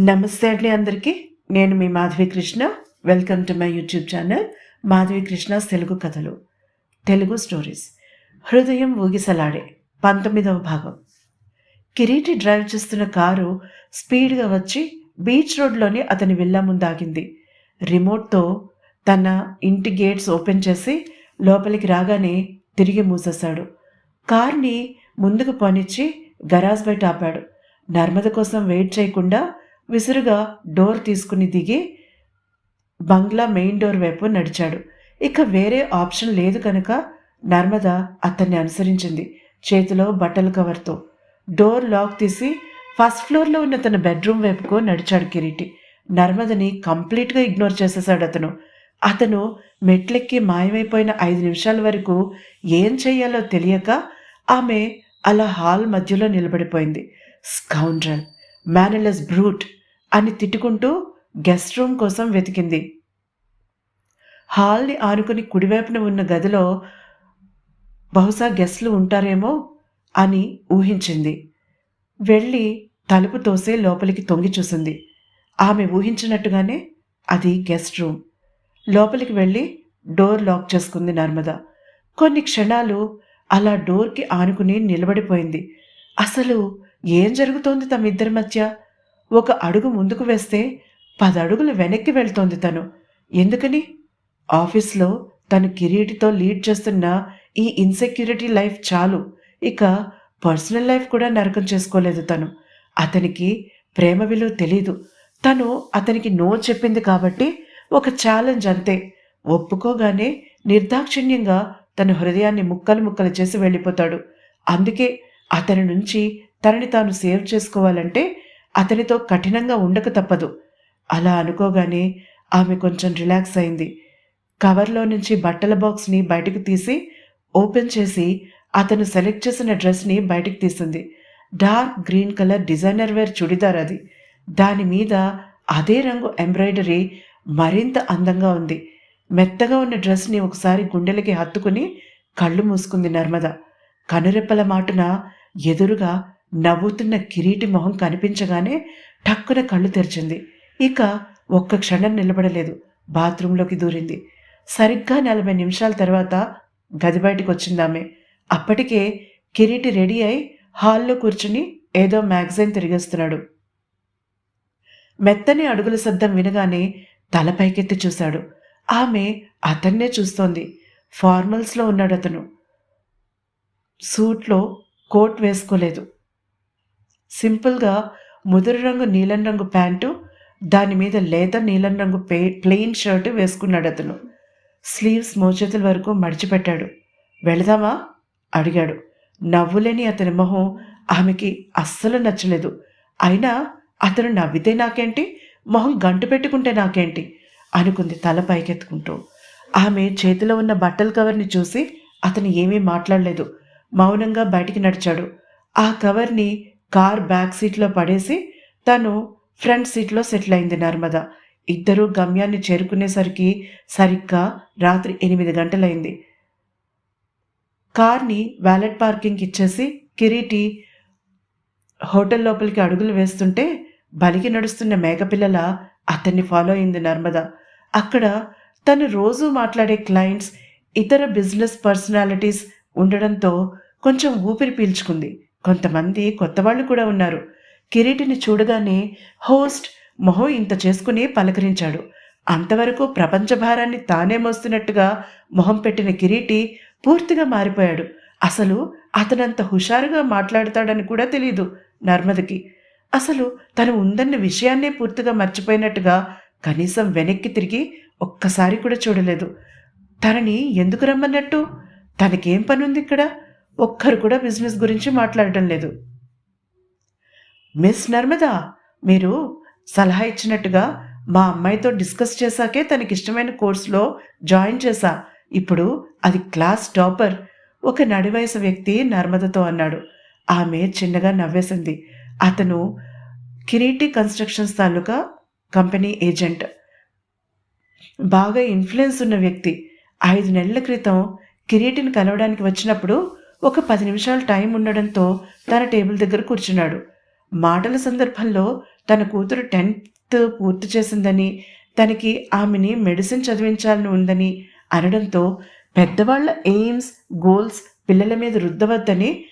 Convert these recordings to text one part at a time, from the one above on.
నమస్తే అండి అందరికీ. నేను మీ Madhavi Krishna. Welcome to my YouTube channel Madhavi Krishna Telugu కథలు తెలుగు స్టోరీస్ హృదయం ఊగిసలాడే పంతొమ్మిదవ భాగం. కిరీటి డ్రైవ్ చేస్తున్న కారు స్పీడ్గా వచ్చి బీచ్ రోడ్లోని అతని విల్లా ముందాగింది. రిమోట్తో తన ఇంటి గేట్స్ ఓపెన్ చేసి లోపలికి రాగానే తిరిగి మూసేశాడు. కార్ని ముందుకు పోనిచ్చి గరాజ్ బయట ఆపాడు. నర్మద కోసం వెయిట్ చేయకుండా విసురుగా డోర్ తీసుకుని దిగి బంగ్లా మెయిన్ డోర్ వైపు నడిచాడు. ఇక వేరే ఆప్షన్ లేదు కనుక నర్మద అతన్ని అనుసరించింది చేతిలో బట్టల కవర్తో. డోర్ లాక్ తీసి ఫస్ట్ ఫ్లోర్లో ఉన్న తన బెడ్రూమ్ వైపుకు నడిచాడు కిరీటి. నర్మదని కంప్లీట్గా ఇగ్నోర్ చేసేశాడు అతను. అతను మెట్లెక్కి మాయమైపోయిన ఐదు నిమిషాల వరకు ఏం చేయాలో తెలియక ఆమె అలా హాల్ మధ్యలో నిలబడిపోయింది. స్కౌండ్రల్ మేనలెస్ బ్రూట్ అని తిట్టుకుంటూ గెస్ట్ రూమ్ కోసం వెతికింది. హాల్ని ఆనుకుని కుడివైపున ఉన్న గదిలో బహుశా గెస్ట్లు ఉంటారేమో అని ఊహించింది. వెళ్ళి తలుపు తోసే లోపలికి తొంగి చూసింది. ఆమె ఊహించినట్టుగానే అది గెస్ట్ రూమ్. లోపలికి వెళ్ళి డోర్ లాక్ చేసుకుంది నర్మద. కొన్ని క్షణాలు అలా డోర్కి ఆనుకుని నిలబడిపోయింది. అసలు ఏం జరుగుతోంది తమిద్దరి మధ్య? ఒక అడుగు ముందుకు వేస్తే పది అడుగులు వెనక్కి వెళ్తోంది తను. ఎందుకని? ఆఫీస్లో తను కిరీటితో లీడ్ చేస్తున్న ఈ ఇన్సెక్యూరిటీ లైఫ్ చాలు. ఇక పర్సనల్ లైఫ్ కూడా నరకం చేసుకోలేదు తను. అతనికి ప్రేమ విలువ తెలీదు. తను అతనికి నో చెప్పింది కాబట్టి ఒక ఛాలెంజ్ అంతే. ఒప్పుకోగానే నిర్దాక్షిణ్యంగా తన హృదయాన్ని ముక్కలు ముక్కలు చేసి వెళ్ళిపోతాడు. అందుకే అతని నుంచి తనని తాను సేవ్ చేసుకోవాలంటే అతనితో కఠినంగా ఉండక తప్పదు. అలా అనుకోగానే ఆమె కొంచెం రిలాక్స్ అయింది. కవర్లో నుంచి బట్టల బాక్స్ని బయటకు తీసి ఓపెన్ చేసి అతను సెలెక్ట్ చేసిన డ్రెస్ని బయటకు తీసింది. Dark green colour designer wear churidar అది. దాని మీద అదే రంగు ఎంబ్రాయిడరీ మరింత అందంగా ఉంది. మెత్తగా ఉన్న డ్రెస్ని ఒకసారి గుండెలకి హత్తుకుని కళ్ళు మూసుకుంది నర్మద. కనురెప్పల మాటున ఎదురుగా నవ్వుతున్న కిరీటి మొహం కనిపించగానే టక్కున కళ్ళు తెరిచింది. ఇక ఒక్క క్షణం నిలబడలేదు. బాత్రూంలోకి దూరింది. సరిగ్గా నలభై నిమిషాల తర్వాత గది బయటకు వచ్చిందామె. అప్పటికే కిరీటి రెడీ అయి హాల్లో కూర్చుని ఏదో మ్యాగజైన్ తిరిగేస్తున్నాడు. మెత్తని అడుగుల శబ్దం వినగానే తల పైకెత్తి చూశాడు. ఆమె అతన్నే చూస్తోంది. ఫార్మల్స్లో ఉన్నాడు అతను సూట్లో కోట్ వేసుకోలేదు. సింపుల్గా ముదురు రంగు నీలం రంగు ప్యాంటు దాని మీద లేత నీలం రంగు పే ప్లెయిన్ షర్టు వేసుకున్నాడు అతను. స్లీవ్స్ మోచేతుల వరకు మడిచిపెట్టాడు. వెళదామా? అడిగాడు. నవ్వులేని అతని మొహం ఆమెకి అస్సలు నచ్చలేదు. అయినా అతను నవ్వితే నాకేంటి? మొహం గంటు పెట్టుకుంటే నాకేంటి? అనుకుంది తల పైకెత్తుకుంటూ. ఆమె చేతిలో ఉన్న బట్టల కవర్ని చూసి అతను ఏమీ మాట్లాడలేదు. మౌనంగా బయటికి నడిచాడు. ఆ కవర్ని కార్ బ్యాక్ సీట్లో పడేసి తను ఫ్రంట్ సీట్లో సెటిల్ అయింది నర్మద. ఇద్దరూ గమ్యాన్ని చేరుకునేసరికి సరిగ్గా రాత్రి ఎనిమిది గంటలైంది. కార్ని వ్యాలెట్ పార్కింగ్కి ఇచ్చేసి కిరీటి హోటల్ లోపలికి అడుగులు వేస్తుంటే బలికి నడుస్తున్న మేకపిల్లల అతన్ని ఫాలో అయింది నర్మద. అక్కడ తను రోజు మాట్లాడే క్లయింట్స్ ఇతర బిజినెస్ పర్సనాలిటీస్ ఉండడంతో కొంచెం ఊపిరి పీల్చుకుంది. కొంతమంది కొత్త వాళ్ళు కూడా ఉన్నారు. కిరీటిని చూడగానే హోస్ట్ మొహం ఇంత చేసుకుని పలకరించాడు. అంతవరకు ప్రపంచ భారాన్ని తానే మోస్తున్నట్టుగా మొహం పెట్టిన కిరీటి పూర్తిగా మారిపోయాడు. అసలు అతనంత హుషారుగా మాట్లాడతాడని కూడా తెలియదు నర్మదకి. అసలు తను ఉందన్న విషయాన్నే పూర్తిగా మర్చిపోయినట్టుగా కనీసం వెనక్కి తిరిగి ఒక్కసారి కూడా చూడలేదు. తనని ఎందుకు రమ్మన్నట్టు? తనకేం పనుంది ఇక్కడ ఒక్కరు కూడా బిజినెస్ గురించి మాట్లాడటం లేదు. మిస్ నర్మదా మీరు సలహా ఇచ్చినట్టుగా మా అమ్మాయితో డిస్కస్ చేశాకే తనకి ఇష్టమైన కోర్సులో జాయిన్ చేశా. ఇప్పుడు అది క్లాస్ టాపర్. ఒక నడివయసు వ్యక్తి నర్మదతో అన్నాడు. ఆమె చిన్నగా నవ్వేసింది. అతను కిరీటి కన్స్ట్రక్షన్స్ తాలూకా కంపెనీ ఏజెంట్. బాగా ఇన్ఫ్లుయెన్స్ ఉన్న వ్యక్తి. ఐదు నెలల క్రితం కిరీటిని కలవడానికి వచ్చినప్పుడు ఒక పది నిమిషాలు టైం ఉండడంతో తన టేబుల్ దగ్గర కూర్చున్నాడు. మాటల సందర్భంలో తన కూతురు టెన్త్ పూర్తి చేసిందని తనకి ఆమెని మెడిసిన్ చదివించాలని ఉందని అనడంతో పెద్దవాళ్ళ ఎయిమ్స్ గోల్స్ పిల్లల మీద రుద్దవద్దని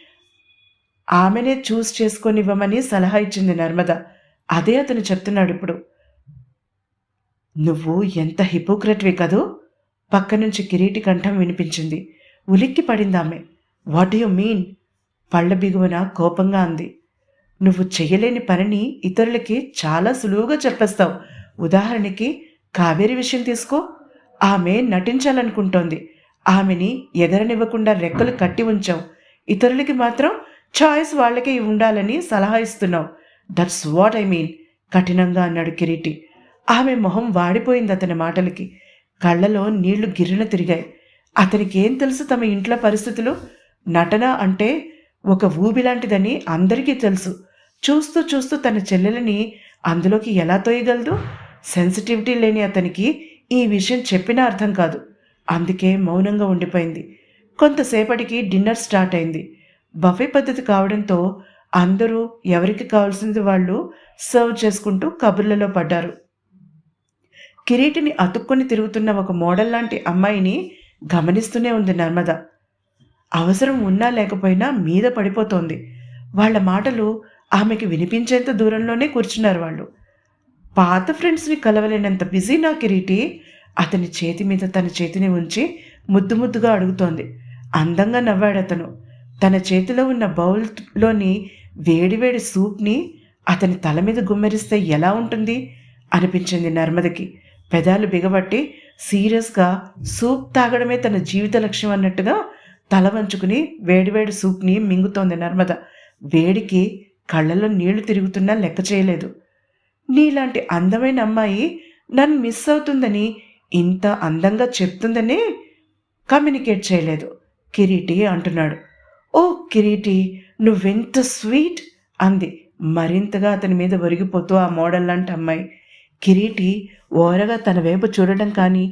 ఆమెనే చూస్ చేసుకొనివ్వమని సలహా ఇచ్చింది నర్మద. అదే అతను చెప్తున్నాడు ఇప్పుడు. నువ్వు ఎంత హిపోక్రట్వి కదూ? పక్క నుంచి కిరీటి కంఠం వినిపించింది. ఉలిక్కి పడింది ఆమె వాట్ యు మీన్ పళ్ళ బిగువన కోపంగా అంది. నువ్వు చేయలేని పనిని ఇతరులకి చాలా సులువుగా చెప్పేస్తావు. ఉదాహరణకి కావేరి విషయం తీసుకో. ఆమె నటించాలనుకుంటోంది. ఆమెని ఎగరనివ్వకుండా రెక్కలు కట్టి ఉంచావు. ఇతరులకి మాత్రం చాయిస్ వాళ్ళకే ఉండాలని సలహా ఇస్తున్నావు. దట్స్ వాట్ ఐ మీన్ కఠినంగా అన్నాడు కిరీటి. ఆమె మొహం వాడిపోయింది అతని మాటలకి. కళ్ళలో నీళ్ళు గిర్రున తిరిగాయి. అతనికి ఏం తెలుసు తమ ఇంట్లో పరిస్థితులు? నటన అంటే ఒక ఊబి లాంటిదని అందరికీ తెలుసు. చూస్తూ చూస్తూ తన చెల్లెలని అందులోకి ఎలా తోయగలదు? సెన్సిటివిటీ లేని అతనికి ఈ విషయం చెప్పినా అర్థం కాదు. అందుకే మౌనంగా ఉండిపోయింది. కొంతసేపటికి డిన్నర్ స్టార్ట్ అయింది. బఫే పద్ధతి కావడంతో అందరూ ఎవరికి కావాల్సింది వాళ్ళు సర్వ్ చేసుకుంటూ కబుర్లలో పడ్డారు. కిరీటిని అతుక్కొని తిరుగుతున్న ఒక మోడల్ లాంటి అమ్మాయిని గమనిస్తూనే ఉంది నర్మద. అవసరం ఉన్నా లేకపోయినా మీద పడిపోతోంది. వాళ్ళ మాటలు ఆమెకి వినిపించేంత దూరంలోనే కూర్చున్నారు వాళ్ళు. పాత ఫ్రెండ్స్ని కలవలేనంత బిజీ నా కిరీటి అతని చేతి మీద తన చేతిని ఉంచి ముద్దు ముద్దుగా అడుగుతోంది. అందంగా నవ్వాడు అతను. తన చేతిలో ఉన్న బౌల్లోని వేడివేడి సూప్ని అతని తల మీద గుమ్మెరిస్తే ఎలా ఉంటుంది? అనిపించింది నర్మదకి. పెదాలు బిగబట్టి సీరియస్గా సూప్ తాగడమే తన జీవిత లక్ష్యం అన్నట్టుగా తల వంచుకుని వేడివేడి సూప్ని మింగుతోంది నర్మద. వేడికి కళ్ళలో నీళ్ళు తిరుగుతున్నా లెక్క చేయలేదు. నీలాంటి అందమైన అమ్మాయి నన్ను మిస్ అవుతుందని ఇంత అందంగా చెప్తుందని కమ్యూనికేట్ చేయలేదు. కిరీటి అంటున్నాడు. ఓ కిరీటి నువ్వెంత స్వీట్? అంది. మరింతగా అతని మీద ఒరిగిపోతూ ఆ మోడల్ లాంటి అమ్మాయి. కిరీటి ఓరగా తన వైపు చూడడం కానీ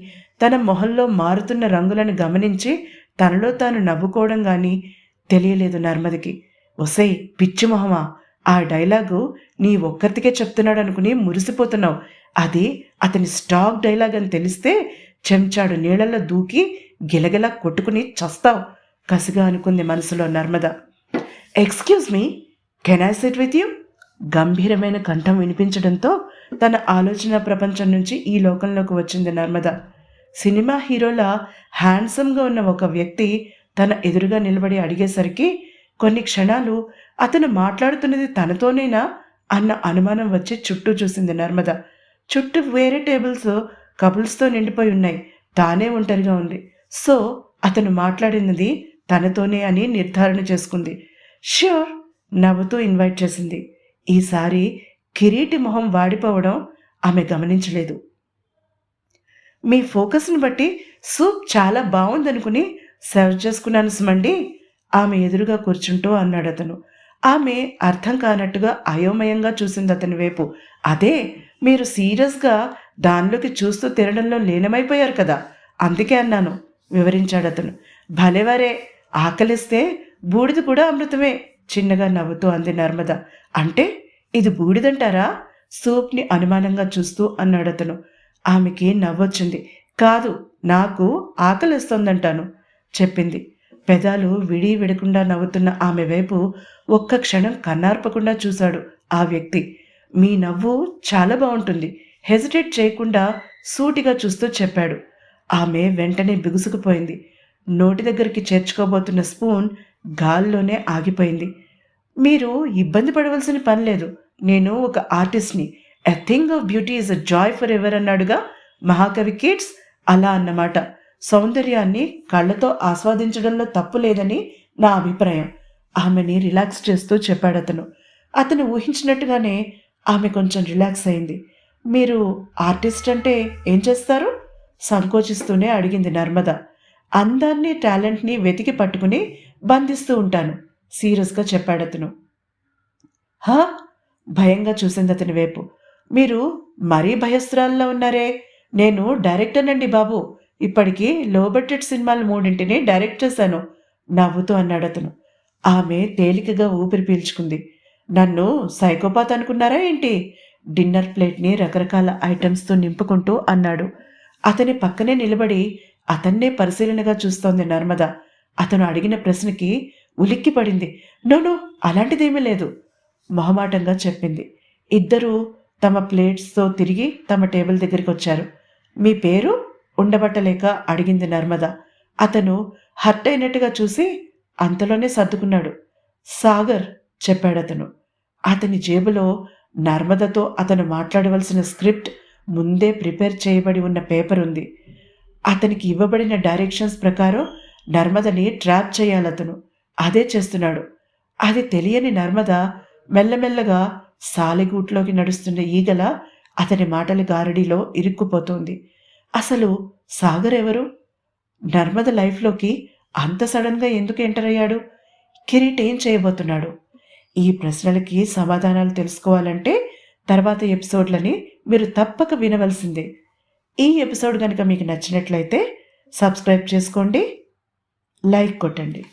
తన మొహంలో మారుతున్న రంగులను గమనించి తనలో తాను నవ్వుకోవడం కానీ తెలియలేదు నర్మదికి. ఒసై పిచ్చి మొహమా ఆ డైలాగు నీ ఒక్కరికే చెప్తున్నాడు అనుకుని మురిసిపోతున్నావు. అది అతని స్టాక్ డైలాగ్ అని తెలిస్తే చెంచాడు నీళ్ళల్లో దూకి గిలగిలా కొట్టుకుని చస్తావు కసిగా అనుకుంది మనసులో Narmada. Excuse me can I sit with you? గంభీరమైన కంఠం వినిపించడంతో తన ఆలోచన ప్రపంచం నుంచి ఈ లోకంలోకి వచ్చింది నర్మద. సినిమా హీరోలా హ్యాండ్సమ్గా ఉన్న ఒక వ్యక్తి తన ఎదురుగా నిలబడి అడిగేసరికి కొన్ని క్షణాలు అతను మాట్లాడుతున్నది తనతోనేనా అన్న అనుమానం వచ్చి చుట్టూ చూసింది నర్మద. చుట్టూ వేరే టేబుల్స్ కపుల్స్తో నిండిపోయి ఉన్నాయి. తానే ఒంటరిగా ఉంది. సో అతను మాట్లాడినది తనతోనే అని నిర్ధారణ చేసుకుంది. ష్యూర్! నవ్వుతూ ఇన్వైట్ చేసింది. ఈసారి కిరీటి మొహం వాడిపోవడం ఆమె గమనించలేదు. మీ ఫోకస్ని బట్టి సూప్ చాలా బాగుందనుకుని సర్వ్ చేసుకున్నాను సుమండి. ఆమె ఎదురుగా కూర్చుంటూ అన్నాడు అతను. ఆమె అర్థం కానట్టుగా అయోమయంగా చూసింది అతని వైపు. అదే మీరు సీరియస్గా దానిలోకి చూస్తూ తినడంలో లీనమైపోయారు కదా. అందుకే అన్నాను వివరించాడు అతను. భలేవారే ఆకలిస్తే బూడిద కూడా అమృతమే చిన్నగా నవ్వుతూ అంది నర్మద. అంటే ఇది బూడిదంటారా? సూప్ని అనుమానంగా చూస్తూ అన్నాడు అతను. ఆమెకి నవ్వొచ్చింది. కాదు నాకు ఆకలిస్తోందంటాను చెప్పింది. పెదాలు విడి విడకుండా నవ్వుతున్న ఆమె వైపు ఒక్క క్షణం కన్నార్పకుండా చూశాడు ఆ వ్యక్తి. మీ నవ్వు చాలా బాగుంటుంది. హెజిటేట్ చేయకుండా సూటిగా చూస్తూ చెప్పాడు. ఆమె వెంటనే బిగుసుకుపోయింది. నోటి దగ్గరికి చేర్చుకోబోతున్న స్పూన్ గాల్లోనే ఆగిపోయింది. మీరు ఇబ్బంది పడవలసిన పని లేదు. నేను ఒక ఆర్టిస్ట్ని. A thing of beauty is a joy for ever అన్నాడుగా మహాకవి కిడ్స్ అలా అన్నమాట. సౌందర్యాన్ని కళ్ళతో ఆస్వాదించడంలో తప్పు లేదని నా అభిప్రాయం. ఆమెని రిలాక్స్ చేస్తూ చెప్పాడు అతను. అతను ఊహించినట్టుగానే ఆమె కొంచెం రిలాక్స్ అయింది. మీరు ఆర్టిస్ట్ అంటే ఏం చేస్తారు? సంకోచిస్తూనే అడిగింది నర్మద. అందాన్ని టాలెంట్ని వెతికి పట్టుకుని బంధిస్తూ ఉంటాను సీరియస్గా చెప్పాడు అతను. హా? భయంగా చూసింది అతని వైపు. మీరు మరీ భయస్రాల్లో ఉన్నారే? నేను డైరెక్టర్నండి బాబు. ఇప్పటికీ లో బడ్జెట్ సినిమాలు మూడింటిని డైరెక్ట్ చేశాను. నవ్వుతూ అన్నాడు అతను. ఆమె తేలికగా ఊపిరి పీల్చుకుంది. నన్ను సైకోపాత్ అనుకున్నారా ఏంటి? డిన్నర్ ప్లేట్ని రకరకాల ఐటమ్స్తో నింపుకుంటూ అన్నాడు. అతని పక్కనే నిలబడి అతన్నే పరిశీలనగా చూస్తోంది నర్మద. అతను అడిగిన ప్రశ్నకి ఉలిక్కి పడింది. నోనో అలాంటిదేమీ లేదు. మొహమాటంగా చెప్పింది. ఇద్దరూ తమ ప్లేట్స్తో తిరిగి తమ టేబుల్ దగ్గరికి వచ్చారు. మీ పేరు ఉండబట్టలేక అడిగింది నర్మద. అతను హర్ట్ అయినట్టుగా చూసి అంతలోనే సర్దుకున్నాడు. సాగర్ చెప్పాడతను అతని జేబులో నర్మదతో అతను మాట్లాడవలసిన స్క్రిప్ట్ ముందే ప్రిపేర్ చేయబడి ఉన్న పేపర్ ఉంది. అతనికి ఇవ్వబడిన డైరెక్షన్స్ ప్రకారం నర్మదని ట్రాప్ చేయాలతను. అదే చేస్తున్నాడు. అది తెలియని నర్మద మెల్లమెల్లగా సాలిగూట్లోకి నడుస్తున్న ఈగల అతని మాటల గారడిలో ఇరుక్కుపోతోంది. అసలు సాగర్ ఎవరు? నర్మద లైఫ్లోకి అంత సడన్గా ఎందుకు ఎంటర్ అయ్యాడు? కిరీట్ ఏం చేయబోతున్నాడు? ఈ ప్రశ్నలకి సమాధానాలు తెలుసుకోవాలంటే తర్వాత ఎపిసోడ్లని మీరు తప్పక వినవలసిందే. ఈ ఎపిసోడ్ కనుక మీకు నచ్చినట్లయితే సబ్స్క్రైబ్ చేసుకోండి లైక్ కొట్టండి.